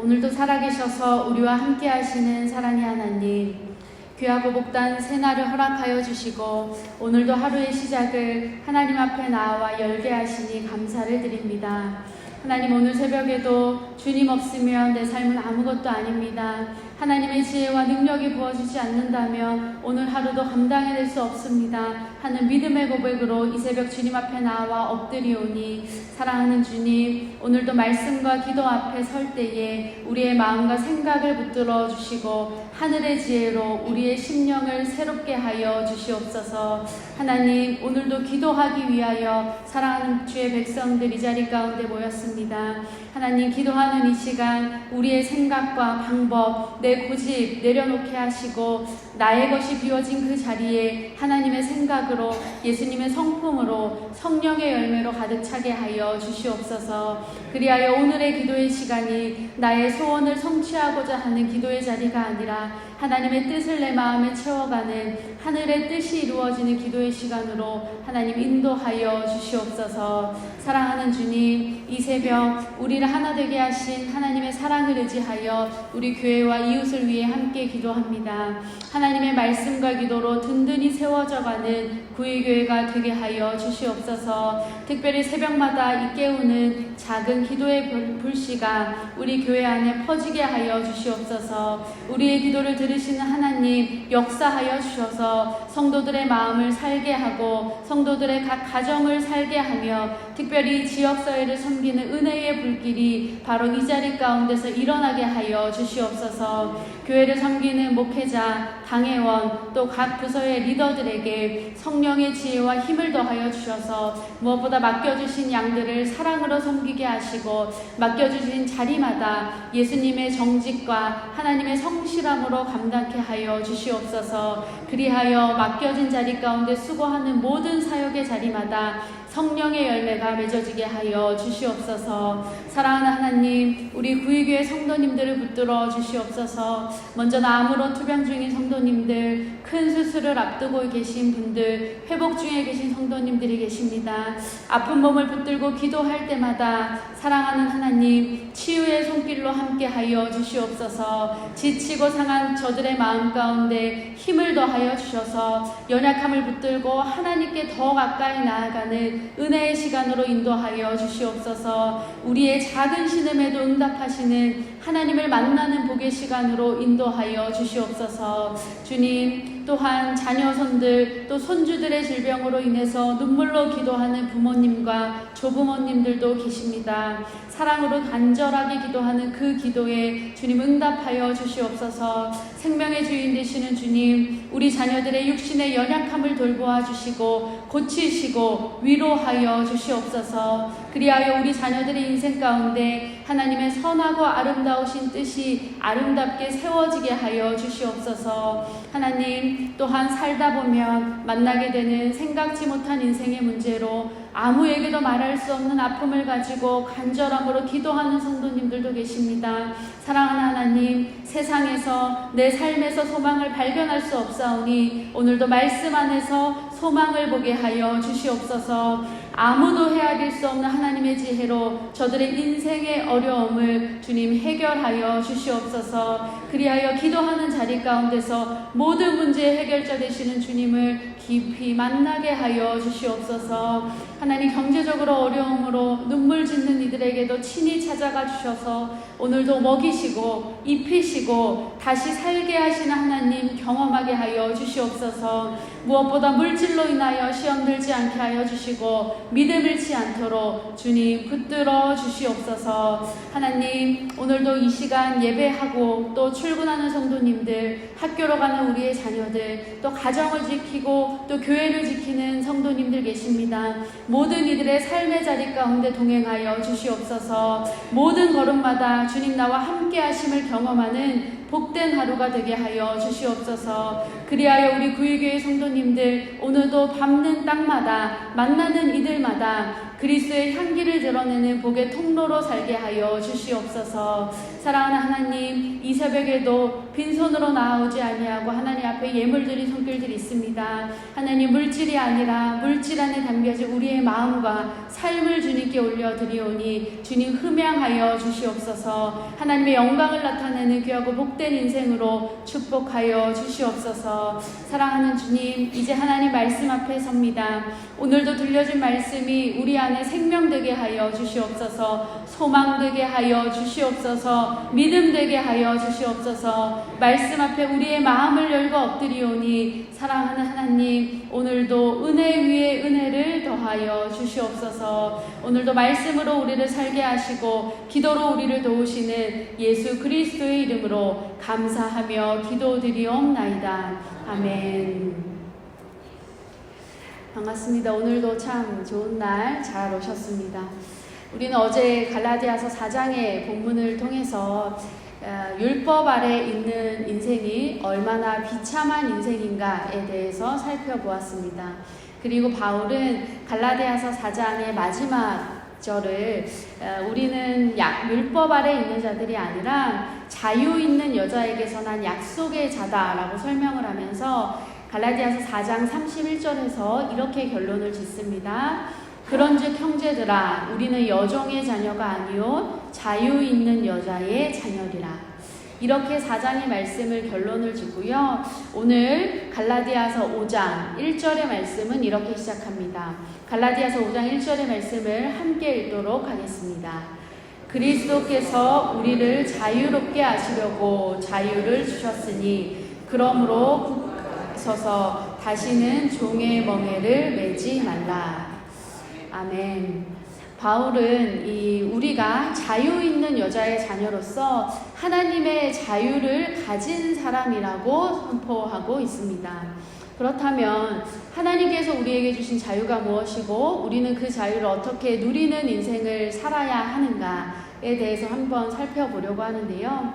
오늘도 살아계셔서 우리와 함께 하시는 사랑의 하나님, 귀하고 복단 새날을 허락하여 주시고 오늘도 하루의 시작을 하나님 앞에 나와 열게 하시니 감사를 드립니다. 하나님 오늘 새벽에도 주님 없으면 내 삶은 아무것도 아닙니다. 하나님의 지혜와 능력이 부어주지 않는다면 오늘 하루도 감당해낼 수 없습니다. 하는 믿음의 고백으로 이 새벽 주님 앞에 나와 엎드리오니 사랑하는 주님 오늘도 말씀과 기도 앞에 설 때에 우리의 마음과 생각을 붙들어 주시고 하늘의 지혜로 우리의 심령을 새롭게 하여 주시옵소서 하나님 오늘도 기도하기 위하여 사랑하는 주의 백성들 이 자리 가운데 모였습니다. 하나님 기도하는 이 시간 우리의 생각과 방법 내 고집 내려놓게 하시고 나의 것이 비워진 그 자리에 하나님의 생각으로 예수님의 성품으로 성령의 열매로 가득 차게 하여 주시옵소서. 그리하여 오늘의 기도의 시간이 나의 소원을 성취하고자 하는 기도의 자리가 아니라 하나님의 뜻을 내 마음에 채워가는 하늘의 뜻이 이루어지는 기도의 시간으로 하나님 인도하여 주시옵소서. 사랑하는 주님, 이 새벽 우리를 하나 되게 하신 하나님의 사랑을 의지하여 우리 교회와 이웃을 위해 함께 기도합니다. 하나님의 말씀과 기도로 든든히 세워져가는 구의교회가 되게 하여 주시옵소서. 특별히 새벽마다 이 깨우는 작은 기도의 불- 불씨가 우리 교회 안에 퍼지게 하여 주시옵소서. 우리의 기도를 들 으시는 하나님 역사하여 주셔서 성도들의 마음을 살게 하고 성도들의 각 가정을 살게 하며 특별히 지역사회를 섬기는 은혜의 불길이 바로 이 자리 가운데서 일어나게 하여 주시옵소서. 교회를 섬기는 목회자, 당회원, 또 각 부서의 리더들에게 성령의 지혜와 힘을 더하여 주셔서 무엇보다 맡겨주신 양들을 사랑으로 섬기게 하시고 맡겨주신 자리마다 예수님의 정직과 하나님의 성실함으로 감당케 하여 주시옵소서. 그리하여 맡겨진 자리 가운데 수고하는 모든 사역의 자리마다 성령의 열매가 맺어지게 하여 주시옵소서. 사랑하는 하나님, 우리 구의교회 성도님들을 붙들어 주시옵소서. 먼저 암으로 투병 중인 성도님들, 큰 수술을 앞두고 계신 분들, 회복 중에 계신 성도님들이 계십니다. 아픈 몸을 붙들고 기도할 때마다 사랑하는 하나님, 치유의 손길로 함께 하여 주시옵소서. 지치고 상한 저들의 마음 가운데 힘을 더하여 주셔서 연약함을 붙들고 하나님께 더 가까이 나아가는 은혜의 시간으로 인도하여 주시옵소서. 우리의 작은 신음에도 응답하시는 하나님을 만나는 복의 시간으로 인도하여 주시옵소서. 주님, 또한 자녀손들 또 손주들의 질병으로 인해서 눈물로 기도하는 부모님과 조부모님들도 계십니다. 사랑으로 간절하게 기도하는 그 기도에 주님 응답하여 주시옵소서. 생명의 주인 되시는 주님, 우리 자녀들의 육신의 연약함을 돌보아 주시고 고치시고 위로하여 주시옵소서. 그리하여 우리 자녀들의 인생 가운데 하나님의 선하고 아름다우신 뜻이 아름답게 세워지게 하여 주시옵소서. 하나님 또한 살다 보면 만나게 되는 생각지 못한 인생의 문제로 아무에게도 말할 수 없는 아픔을 가지고 간절함으로 기도하는 성도님들도 계십니다. 사랑하는 하나님, 세상에서 내 삶에서 소망을 발견할 수 없사오니 오늘도 말씀 안에서 소망을 보게 하여 주시옵소서. 아무도 헤아릴 수 없는 하나님의 지혜로 저들의 인생의 어려움을 주님 해결하여 주시옵소서. 그리하여 기도하는 자리 가운데서 모든 문제의 해결자 되시는 주님을 깊이 만나게 하여 주시옵소서. 하나님 경제적으로 어려움으로 눈물 짓는 이들에게도 친히 찾아가 주셔서 오늘도 먹이시고 입히시고 다시 살게 하시는 하나님 경험하게 하여 주시옵소서. 무엇보다 물질 로 인하여 시험 들지 않게 하여 주시고 믿음 잃지 않도록 주님 붙들어 주시옵소서. 하나님 오늘도 이 시간 예배하고 또 출근하는 성도님들 학교로 가는 우리의 자녀들 또 가정을 지키고 또 교회를 지키는 성도님들 계십니다. 모든 이들의 삶의 자리 가운데 동행하여 주시옵소서. 모든 걸음마다 주님 나와 함께 하심을 경험하는 복된 하루가 되게 하여 주시옵소서. 그리하여 우리 구일교회 성도님들 오늘도 밟는 땅마다 만나는 이들마다 그리스도의 향기를 드러내는 복의 통로로 살게 하여 주시옵소서. 사랑하는 하나님, 이 새벽에도 빈손으로 나아오지 아니하고 하나님 앞에 예물들이 손길들이 있습니다. 하나님 물질이 아니라 물질 안에 담겨진 우리의 마음과 삶을 주님께 올려드리오니 주님 흠양하여 주시옵소서. 하나님의 영광을 나타내는 귀하고 복된 인생으로 축복하여 주시옵소서. 사랑하는 주님, 이제 하나님 말씀 앞에 섭니다. 오늘도 들려준 말씀이 우리 안에 생명되게 하여 주시옵소서. 소망되게 하여 주시옵소서. 믿음 되게 하여 주시옵소서. 말씀 앞에 우리의 마음을 열고 엎드리오니 사랑하는 하나님, 오늘도 은혜 위에 은혜를 더하여 주시옵소서. 오늘도 말씀으로 우리를 살게 하시고 기도로 우리를 도우시는 예수 그리스도의 이름으로 감사하며 기도드리옵나이다. 아멘. 반갑습니다. 오늘도 참 좋은 날 잘 오셨습니다. 우리는 어제 갈라디아서 4장의 본문을 통해서 어, 율법 아래 있는 인생이 얼마나 비참한 인생인가에 대해서 살펴보았습니다. 그리고 바울은 갈라디아서 4장의 마지막 절을 어, 우리는 약, 율법 아래 있는 자들이 아니라 자유 있는 여자에게서 난 약속의 자다라고 설명을 하면서 갈라디아서 4장 31절에서 이렇게 결론을 짓습니다. 그런즉 형제들아 우리는 여종의 자녀가 아니요 자유 있는 여자의 자녀리라. 이렇게 4장의 말씀을 결론을 짓고요. 오늘 갈라디아서 5장 1절의 말씀은 이렇게 시작합니다. 갈라디아서 5장 1절의 말씀을 함께 읽도록 하겠습니다. 그리스도께서 우리를 자유롭게 하시려고 자유를 주셨으니 그러므로 굳 서서 다시는 종의 멍에를 매지 말라. 아멘. 바울은 이 우리가 자유 있는 여자의 자녀로서 하나님의 자유를 가진 사람이라고 선포하고 있습니다. 그렇다면 하나님께서 우리에게 주신 자유가 무엇이고 우리는 그 자유를 어떻게 누리는 인생을 살아야 하는가에 대해서 한번 살펴보려고 하는데요.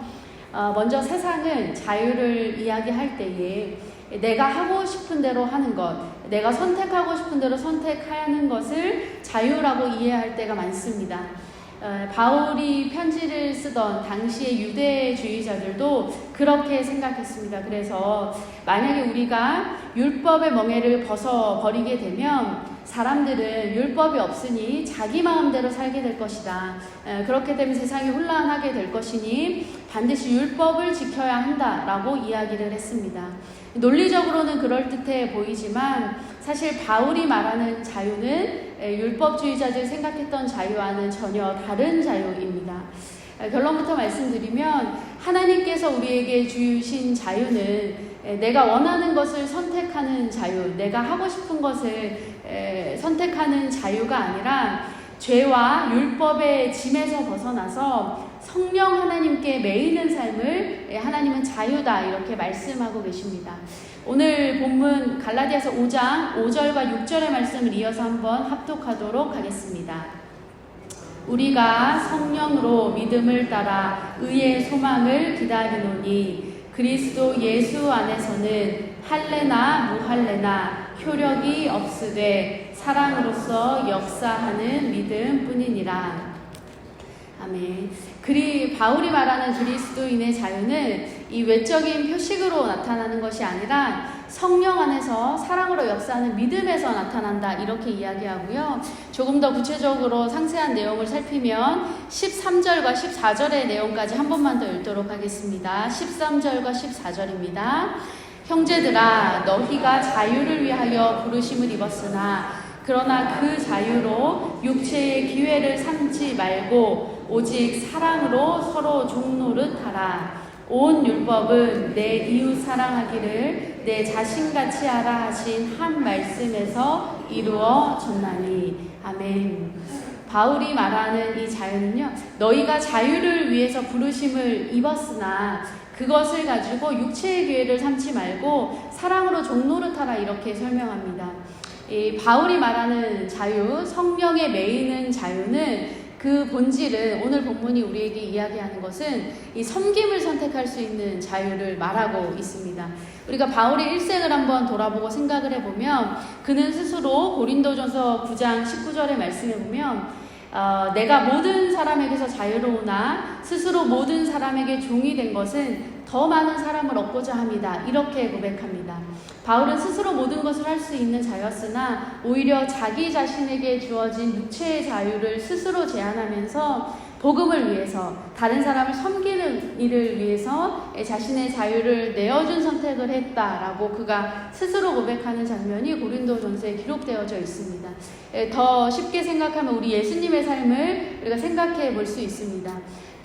어, 먼저 세상은 자유를 이야기할 때에 내가 하고 싶은 대로 하는 것, 내가 선택하고 싶은 대로 선택하는 것을 자유라고 이해할 때가 많습니다. 어, 바울이 편지를 쓰던 당시의 유대주의자들도 그렇게 생각했습니다. 그래서 만약에 우리가 율법의 멍에를 벗어 버리게 되면 사람들은 율법이 없으니 자기 마음대로 살게 될 것이다. 에, 그렇게 되면 세상이 혼란하게 될 것이니 반드시 율법을 지켜야 한다라고 이야기를 했습니다. 논리적으로는 그럴듯해 보이지만 사실 바울이 말하는 자유는 율법주의자들이 생각했던 자유와는 전혀 다른 자유입니다. 결론부터 말씀드리면 하나님께서 우리에게 주신 자유는 내가 원하는 것을 선택하는 자유, 내가 하고 싶은 것을 선택하는 자유가 아니라 죄와 율법의 짐에서 벗어나서 성령 하나님께 매이는 삶을 하나님은 자유다 이렇게 말씀하고 계십니다. 오늘 본문 갈라디아서 5장 5절과 6절의 말씀을 이어서 한번 합독하도록 하겠습니다. 우리가 성령으로 믿음을 따라 의의 소망을 기다리노니 그리스도 예수 안에서는 할례나 무할례나 효력이 없으되 사랑으로서 역사하는 믿음뿐이니라. 아멘. 그리 바울이 말하는 그리스도인의 자유는 이 외적인 표식으로 나타나는 것이 아니라 성령 안에서 사랑으로 역사하는 믿음에서 나타난다 이렇게 이야기하고요. 조금 더 구체적으로 상세한 내용을 살피면 13절과 14절의 내용까지 한 번만 더 읽도록 하겠습니다. 13절과 14절입니다. 형제들아 너희가 자유를 위하여 부르심을 입었으나 그러나 그 자유로 육체의 기회를 삼지 말고 오직 사랑으로 서로 종노릇 하라. 온 율법은 내 이웃 사랑하기를 내 자신같이 하라 하신 한 말씀에서 이루어졌나니. 아멘. 바울이 말하는 이 자유는요, 너희가 자유를 위해서 부르심을 입었으나 그것을 가지고 육체의 기회를 삼지 말고 사랑으로 종노릇하라 이렇게 설명합니다. 이 바울이 말하는 자유, 성령에 매이는 자유는 그 본질은 오늘 본문이 우리에게 이야기하는 것은 이 섬김을 선택할 수 있는 자유를 말하고 있습니다. 우리가 바울의 일생을 한번 돌아보고 생각을 해보면 그는 스스로 고린도전서 9장 19절의 말씀에 보면 어, 내가 모든 사람에게서 자유로우나 스스로 모든 사람에게 종이 된 것은 더 많은 사람을 얻고자 합니다. 이렇게 고백합니다. 바울은 스스로 모든 것을 할 수 있는 자였으나 오히려 자기 자신에게 주어진 육체의 자유를 스스로 제한하면서 복음을 위해서 다른 사람을 섬기는 일을 위해서 자신의 자유를 내어준 선택을 했다라고 그가 스스로 고백하는 장면이 고린도전서에 기록되어져 있습니다. 더 쉽게 생각하면 우리 예수님의 삶을 우리가 생각해 볼 수 있습니다.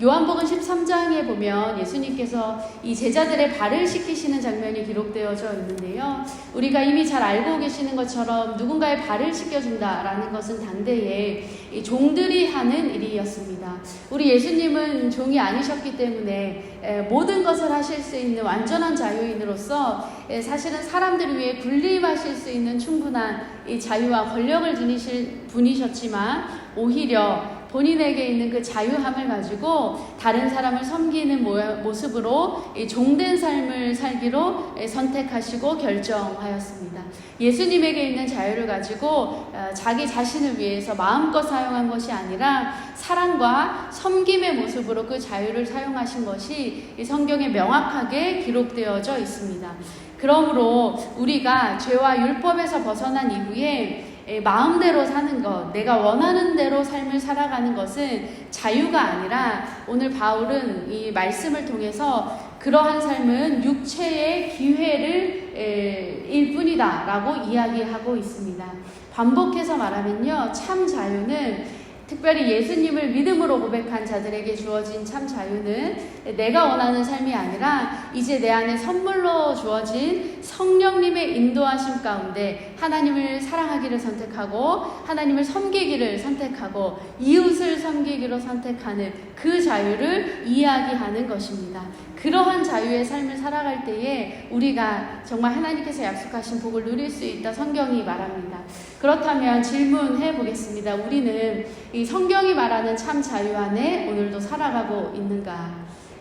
요한복음 13장에 보면 예수님께서 이 제자들의 발을 씻기시는 장면이 기록되어져 있는데요. 우리가 이미 잘 알고 계시는 것처럼 누군가의 발을 씻겨준다라는 것은 당대에 종들이 하는 일이었습니다. 우리 예수님은 종이 아니셨기 때문에 모든 것을 하실 수 있는 완전한 자유인으로서 사실은 사람들을 위해 군림하실 수 있는 충분한 자유와 권력을 지니실 분이셨지만 오히려 본인에게 있는 그 자유함을 가지고 다른 사람을 섬기는 모습으로 종된 삶을 살기로 선택하시고 결정하였습니다. 예수님에게 있는 자유를 가지고 어, 자기 자신을 위해서 마음껏 사용한 것이 아니라 사랑과 섬김의 모습으로 그 자유를 사용하신 것이 성경에 명확하게 기록되어져 있습니다. 그러므로 우리가 죄와 율법에서 벗어난 이후에 마음대로 사는 것, 내가 원하는 대로 삶을 살아가는 것은 자유가 아니라 오늘 바울은 이 말씀을 통해서 그러한 삶은 육체의 기회를 일 뿐이다 라고 이야기하고 있습니다. 반복해서 말하면요, 참 자유는 특별히 예수님을 믿음으로 고백한 자들에게 주어진 참 자유는 내가 원하는 삶이 아니라 이제 내 안에 선물로 주어진 성령님의 인도하심 가운데 하나님을 사랑하기를 선택하고 하나님을 섬기기를 선택하고 이웃을 섬기기로 선택하는 그 자유를 이야기하는 것입니다. 그러한 자유의 삶을 살아갈 때에 우리가 정말 하나님께서 약속하신 복을 누릴 수 있다 성경이 말합니다. 그렇다면 질문해 보겠습니다. 우리는 이 성경이 말하는 참 자유 안에 오늘도 살아가고 있는가?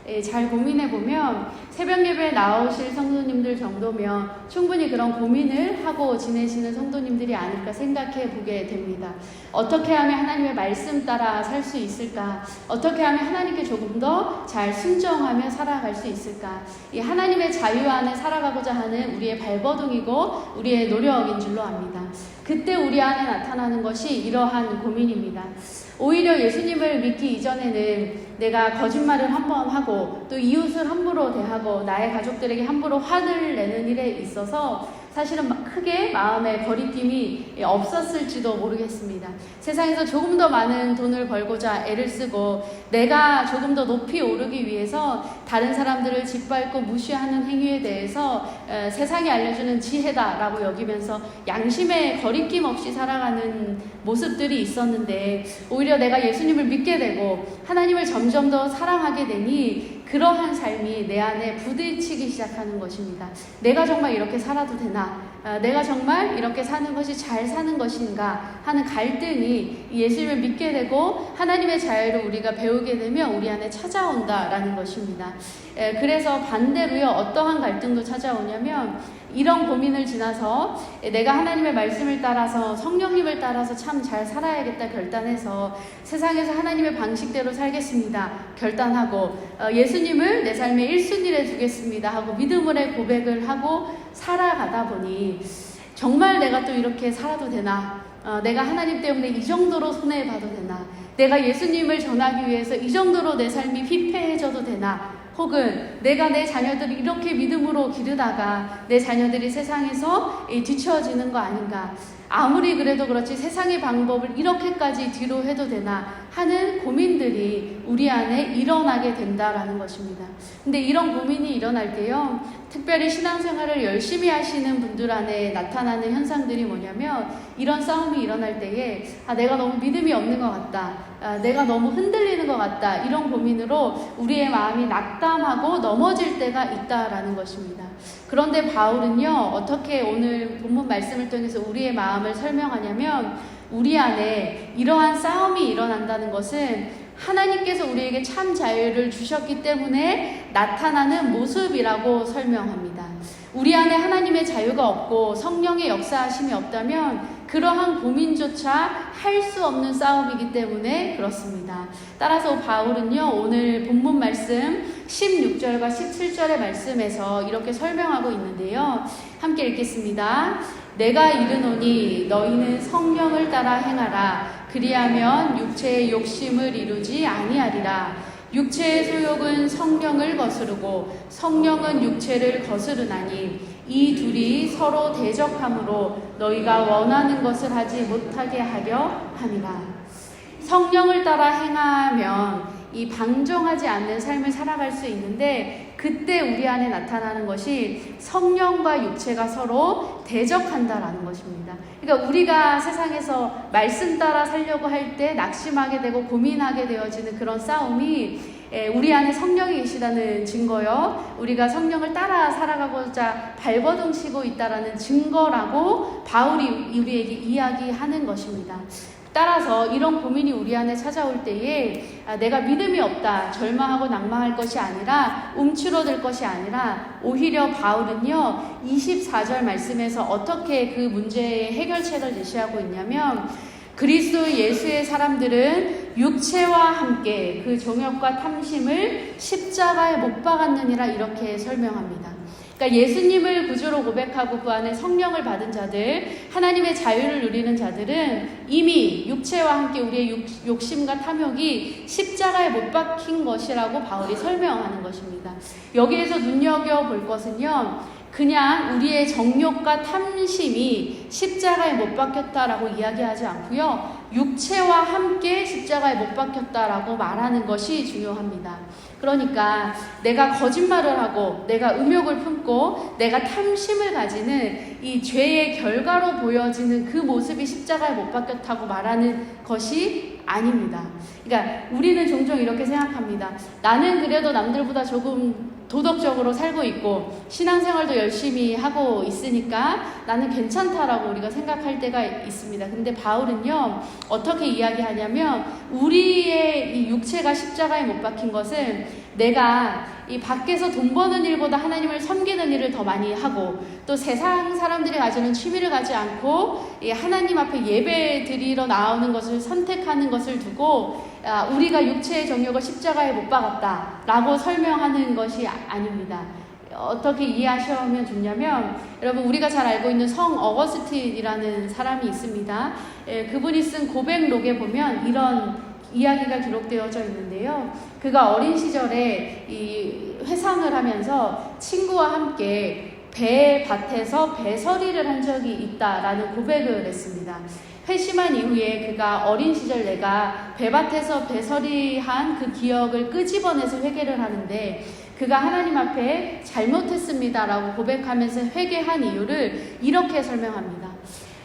예, 잘 고민해 보면 새벽 예배에 나오실 성도님들 정도면 충분히 그런 고민을 하고 지내시는 성도님들이 아닐까 생각해 보게 됩니다. 어떻게 하면 하나님의 말씀 따라 살 수 있을까? 어떻게 하면 하나님께 조금 더 잘 순종하며 살아갈 수 있을까? 이 하나님의 자유 안에 살아가고자 하는 우리의 발버둥이고 우리의 노력인 줄로 압니다. 그때 우리 안에 나타나는 것이 이러한 고민입니다. 오히려 예수님을 믿기 이전에는 내가 거짓말을 한번 하고 또 이웃을 함부로 대하고 나의 가족들에게 함부로 화를 내는 일에 있어서 사실은 크게 마음의 거리낌이 없었을지도 모르겠습니다. 세상에서 조금 더 많은 돈을 벌고자 애를 쓰고 내가 조금 더 높이 오르기 위해서 다른 사람들을 짓밟고 무시하는 행위에 대해서 세상이 알려주는 지혜다라고 여기면서 양심의 거리낌 없이 살아가는 모습들이 있었는데 오히려 내가 예수님을 믿게 되고 하나님을 점점 더 사랑하게 되니 그러한 삶이 내 안에 부딪히기 시작하는 것입니다. 내가 정말 이렇게 살아도 되나? 아, 내가 정말 이렇게 사는 것이 잘 사는 것인가? 하는 갈등이 예수님을 믿게 되고 하나님의 자유를 우리가 배우게 되면 우리 안에 찾아온다라는 것입니다. 그래서 반대로요, 어떠한 갈등도 찾아오냐면 이런 고민을 지나서 내가 하나님의 말씀을 따라서 성령님을 따라서 참 잘 살아야겠다 결단해서 세상에서 하나님의 방식대로 살겠습니다. 결단하고 어, 예수님을 내 삶의 1순위에 두겠습니다 하고 믿음으로 고백을 하고 살아가다 보니 정말 내가 또 이렇게 살아도 되나? 어, 내가 하나님 때문에 이 정도로 손해봐도 되나? 내가 예수님을 전하기 위해서 이 정도로 내 삶이 피폐해져도 되나? 혹은 내가 내 자녀들을 이렇게 믿음으로 기르다가 내 자녀들이 세상에서 뒤처지는 거 아닌가. 아무리 그래도 그렇지 세상의 방법을 이렇게까지 뒤로 해도 되나 하는 고민들이 우리 안에 일어나게 된다라는 것입니다. 근데 이런 고민이 일어날 때요, 특별히 신앙생활을 열심히 하시는 분들 안에 나타나는 현상들이 뭐냐면 이런 싸움이 일어날 때에 아, 내가 너무 믿음이 없는 것 같다. 아, 내가 너무 흔들리는 것 같다. 이런 고민으로 우리의 마음이 낙담하고 넘어질 때가 있다라는 것입니다. 그런데 바울은요, 어떻게 오늘 본문 말씀을 통해서 우리의 마음을 설명하냐면 우리 안에 이러한 싸움이 일어난다는 것은 하나님께서 우리에게 참 자유를 주셨기 때문에 나타나는 모습이라고 설명합니다. 우리 안에 하나님의 자유가 없고 성령의 역사하심이 없다면 그러한 고민조차 할 수 없는 싸움이기 때문에 그렇습니다. 따라서 바울은요, 오늘 본문 말씀 16절과 17절의 말씀에서 이렇게 설명하고 있는데요. 함께 읽겠습니다. 내가 이르노니 너희는 성령을 따라 행하라. 그리하면 육체의 욕심을 이루지 아니하리라. 육체의 소욕은 성령을 거스르고 성령은 육체를 거스르나니 이 둘이 서로 대적함으로 너희가 원하는 것을 하지 못하게 하려 함이라. 성령을 따라 행하면 이 방종하지 않는 삶을 살아갈 수 있는데 그때 우리 안에 나타나는 것이 성령과 육체가 서로 대적한다라는 것입니다. 그러니까 우리가 세상에서 말씀 따라 살려고 할 때 낙심하게 되고 고민하게 되어지는 그런 싸움이 에, 우리 안에 성령이 계시다는 증거요. 우리가 성령을 따라 살아가고자 발버둥 치고 있다라는 증거라고 바울이 우리에게 이야기하는 것입니다. 따라서 이런 고민이 우리 안에 찾아올 때에 아, 내가 믿음이 없다, 절망하고 낭망할 것이 아니라 움츠러들 것이 아니라 오히려 바울은요, 24절 말씀에서 어떻게 그 문제의 해결책을 제시하고 있냐면 그리스도 예수의 사람들은 육체와 함께 그 정욕과 탐심을 십자가에 못 박았느니라 이렇게 설명합니다. 그러니까 예수님을 구주로 고백하고 그 안에 성령을 받은 자들, 하나님의 자유를 누리는 자들은 이미 육체와 함께 우리의 욕, 욕심과 탐욕이 십자가에 못 박힌 것이라고 바울이 설명하는 것입니다. 여기에서 눈여겨볼 것은요, 그냥 우리의 정욕과 탐심이 십자가에 못 박혔다라고 이야기하지 않고요. 육체와 함께 십자가에 못 박혔다라고 말하는 것이 중요합니다. 그러니까 내가 거짓말을 하고 내가 음욕을 품고 내가 탐심을 가지는 이 죄의 결과로 보여지는 그 모습이 십자가에 못 박혔다고 말하는 것이 아닙니다. 그러니까 우리는 종종 이렇게 생각합니다. 나는 그래도 남들보다 조금 도덕적으로 살고 있고 신앙생활도 열심히 하고 있으니까 나는 괜찮다라고 우리가 생각할 때가 있습니다. 근데 바울은요 어떻게 이야기하냐면 우리의 이 육체가 십자가에 못 박힌 것은 내가 이 밖에서 돈 버는 일보다 하나님을 섬기는 일을 더 많이 하고 또 세상 사람들이 가지는 취미를 가지 않고 이 하나님 앞에 예배 드리러 나오는 것을 선택하는 것을 두고 아, 우리가 육체의 정욕을 십자가에 못 박았다라고 설명하는 것이 아- 아닙니다. 어떻게 이해하시면 좋냐면 여러분 우리가 잘 알고 있는 성 어거스틴이라는 사람이 있습니다. 예, 그분이 쓴 고백록에 보면 이런 이야기가 기록되어져 있는데요. 그가 어린 시절에 이 회상을 하면서 친구와 함께 배 밭에서 배설이를 한 적이 있다라는 고백을 했습니다. 회심한 이후에 그가 어린 시절 내가 배밭에서 배설이한 그 기억을 끄집어내서 회개를 하는데 그가 하나님 앞에 잘못했습니다라고 고백하면서 회개한 이유를 이렇게 설명합니다.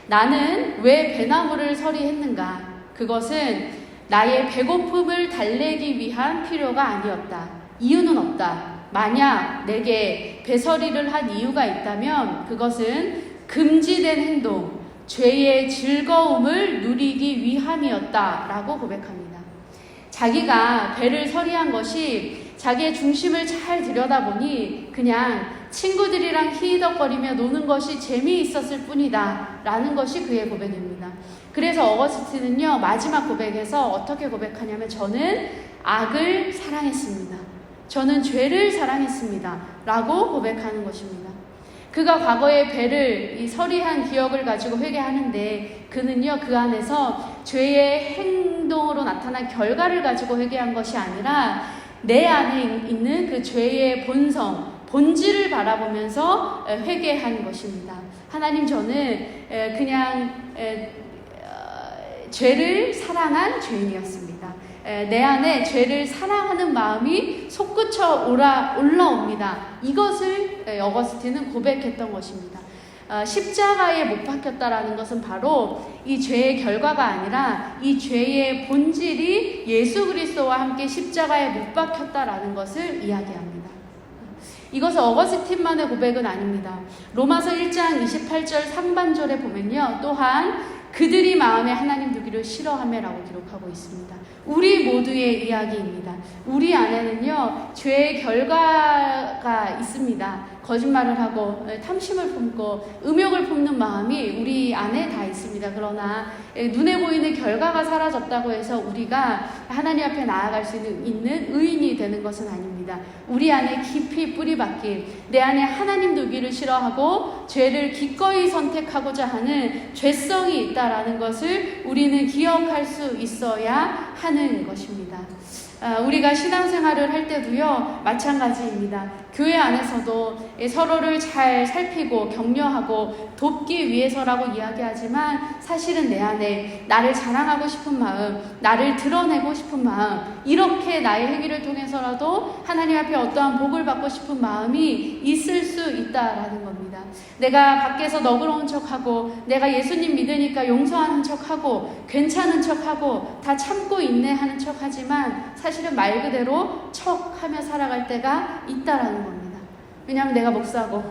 나는 왜 배나무를 서리했는가? 그것은 나의 배고픔을 달래기 위한 필요가 아니었다. 이유는 없다. 만약 내게 배설이를 한 이유가 있다면 그것은 금지된 행동, 죄의 즐거움을 누리기 위함이었다라고 고백합니다. 자기가 배를 서리한 것이 자기의 중심을 잘 들여다보니 그냥 친구들이랑 히덕거리며 노는 것이 재미있었을 뿐이다 라는 것이 그의 고백입니다. 그래서 어거스틴은요 마지막 고백에서 어떻게 고백하냐면 저는 악을 사랑했습니다. 저는 죄를 사랑했습니다. 라고 고백하는 것입니다. 그가 과거의 배를 이 서리한 기억을 가지고 회개하는데 그는요 그 안에서 죄의 행동으로 나타난 결과를 가지고 회개한 것이 아니라 내 안에 있는 그 죄의 본성 본질을 바라보면서 회개한 것입니다. 하나님 저는 그냥 어, 죄를 사랑한 죄인이었습니다. 내 안에 죄를 사랑하는 마음이 솟구쳐 올라, 올라옵니다. 이것을 어거스틴은 고백했던 것입니다. 어, 십자가에 못 박혔다라는 것은 바로 이 죄의 결과가 아니라 이 죄의 본질이 예수 그리스도와 함께 십자가에 못 박혔다라는 것을 이야기합니다. 이것은 어거스틴만의 고백은 아닙니다. 로마서 1장 28절 상반절에 보면요. 또한 그들이 마음에 하나님 두기를 싫어하매라고 기록하고 있습니다. 우리 모두의 이야기입니다. 우리 안에는요, 죄의 결과가 있습니다. 거짓말을 하고 에, 탐심을 품고 음욕을 품는 마음이 우리 안에 다 있습니다. 그러나 에, 눈에 보이는 결과가 사라졌다고 해서 우리가 하나님 앞에 나아갈 수 있는, 의인이 되는 것은 아닙니다. 우리 안에 깊이 뿌리 박힌 내 안에 하나님 두기를 싫어하고 죄를 기꺼이 선택하고자 하는 죄성이 있다라는 것을 우리는 기억할 수 있어야 하는 것입니다. 아, 우리가 신앙생활을 할 때도요, 마찬가지입니다. 교회 안에서도 서로를 잘 살피고 격려하고 돕기 위해서라고 이야기하지만 사실은 내 안에 나를 자랑하고 싶은 마음, 나를 드러내고 싶은 마음, 이렇게 나의 행위를 통해서라도 하나님 앞에 어떠한 복을 받고 싶은 마음이 있을 수 있다라는 겁니다. 내가 밖에서 너그러운 척하고 내가 예수님 믿으니까 용서하는 척하고 괜찮은 척하고 다 참고 인내하는 척하지만 사실은 말 그대로 척하며 살아갈 때가 있다라는. 왜냐하면 내가 목사고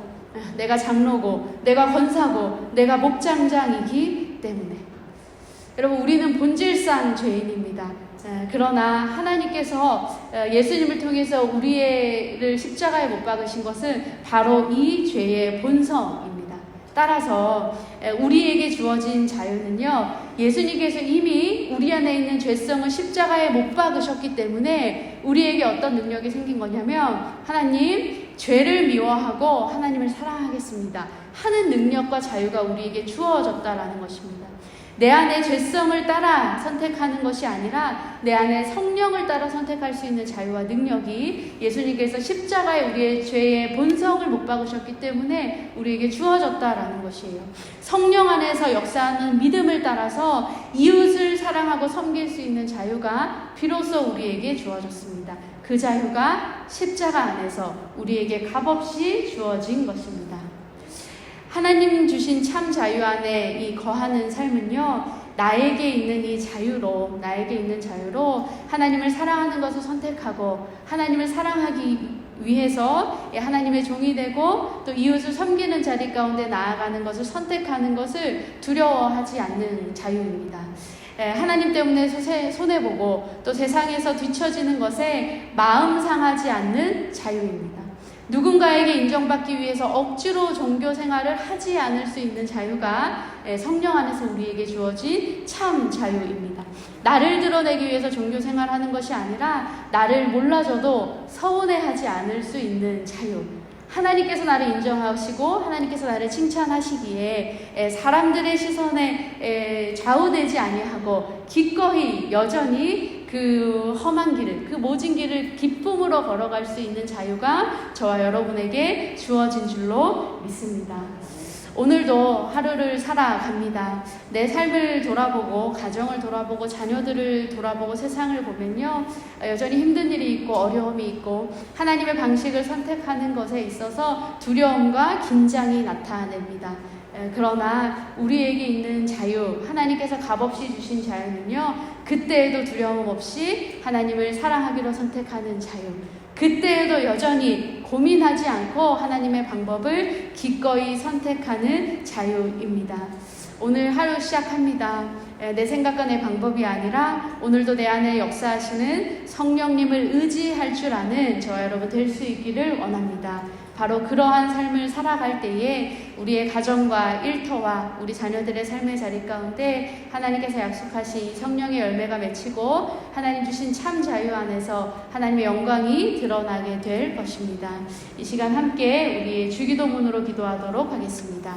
내가 장로고 내가 권사고 내가 목장장이기 때문에 여러분 우리는 본질상 죄인입니다. 그러나 하나님께서 예수님을 통해서 우리를 십자가에 못 박으신 것은 바로 이 죄의 본성입니다. 따라서 우리에게 주어진 자유는요, 예수님께서 이미 우리 안에 있는 죄성을 십자가에 못 박으셨기 때문에 우리에게 어떤 능력이 생긴 거냐면, 하나님, 죄를 미워하고 하나님을 사랑하겠습니다. 하는 능력과 자유가 우리에게 주어졌다라는 것입니다. 내 안에 죄성을 따라 선택하는 것이 아니라 내 안에 성령을 따라 선택할 수 있는 자유와 능력이 예수님께서 십자가에 우리의 죄의 본성을 못 박으셨기 때문에 우리에게 주어졌다라는 것이에요. 성령 안에서 역사하는 믿음을 따라서 이웃을 사랑하고 섬길 수 있는 자유가 비로소 우리에게 주어졌습니다. 그 자유가 십자가 안에서 우리에게 값없이 주어진 것입니다. 하나님 주신 참 자유 안에 이 거하는 삶은요, 나에게 있는 이 자유로, 나에게 있는 자유로 하나님을 사랑하는 것을 선택하고 하나님을 사랑하기 위해서 하나님의 종이 되고 또 이웃을 섬기는 자리 가운데 나아가는 것을 선택하는 것을 두려워하지 않는 자유입니다. 하나님 때문에 손해보고 또 세상에서 뒤처지는 것에 마음 상하지 않는 자유입니다. 누군가에게 인정받기 위해서 억지로 종교 생활을 하지 않을 수 있는 자유가 예, 성령 안에서 우리에게 주어진 참 자유입니다. 나를 드러내기 위해서 종교 생활하는 것이 아니라 나를 몰라줘도 서운해하지 않을 수 있는 자유. 하나님께서 나를 인정하시고 하나님께서 나를 칭찬하시기에 예, 사람들의 시선에 예, 좌우되지 아니하고 기꺼이 여전히 그 험한 길을, 그 모진 길을 기쁨으로 걸어갈 수 있는 자유가 저와 여러분에게 주어진 줄로 믿습니다. 오늘도 하루를 살아갑니다. 내 삶을 돌아보고, 가정을 돌아보고, 자녀들을 돌아보고, 세상을 보면요. 여전히 힘든 일이 있고, 어려움이 있고, 하나님의 방식을 선택하는 것에 있어서 두려움과 긴장이 나타냅니다. 그러나 우리에게 있는 자유, 하나님께서 값없이 주신 자유는요, 그때에도 두려움 없이 하나님을 사랑하기로 선택하는 자유. 그때에도 여전히 고민하지 않고 하나님의 방법을 기꺼이 선택하는 자유입니다. 오늘 하루 시작합니다. 내 생각과 내 방법이 아니라 오늘도 내 안에 역사하시는 성령님을 의지할 줄 아는 저와 여러분 될 수 있기를 원합니다. 바로 그러한 삶을 살아갈 때에 우리의 가정과 일터와 우리 자녀들의 삶의 자리 가운데 하나님께서 약속하신 성령의 열매가 맺히고 하나님 주신 참 자유 안에서 하나님의 영광이 드러나게 될 것입니다. 이 시간 함께 우리의 주기도문으로 기도하도록 하겠습니다.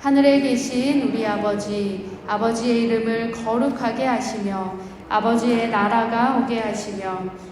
하늘에 계신 우리 아버지, 아버지의 이름을 거룩하게 하시며 아버지의 나라가 오게 하시며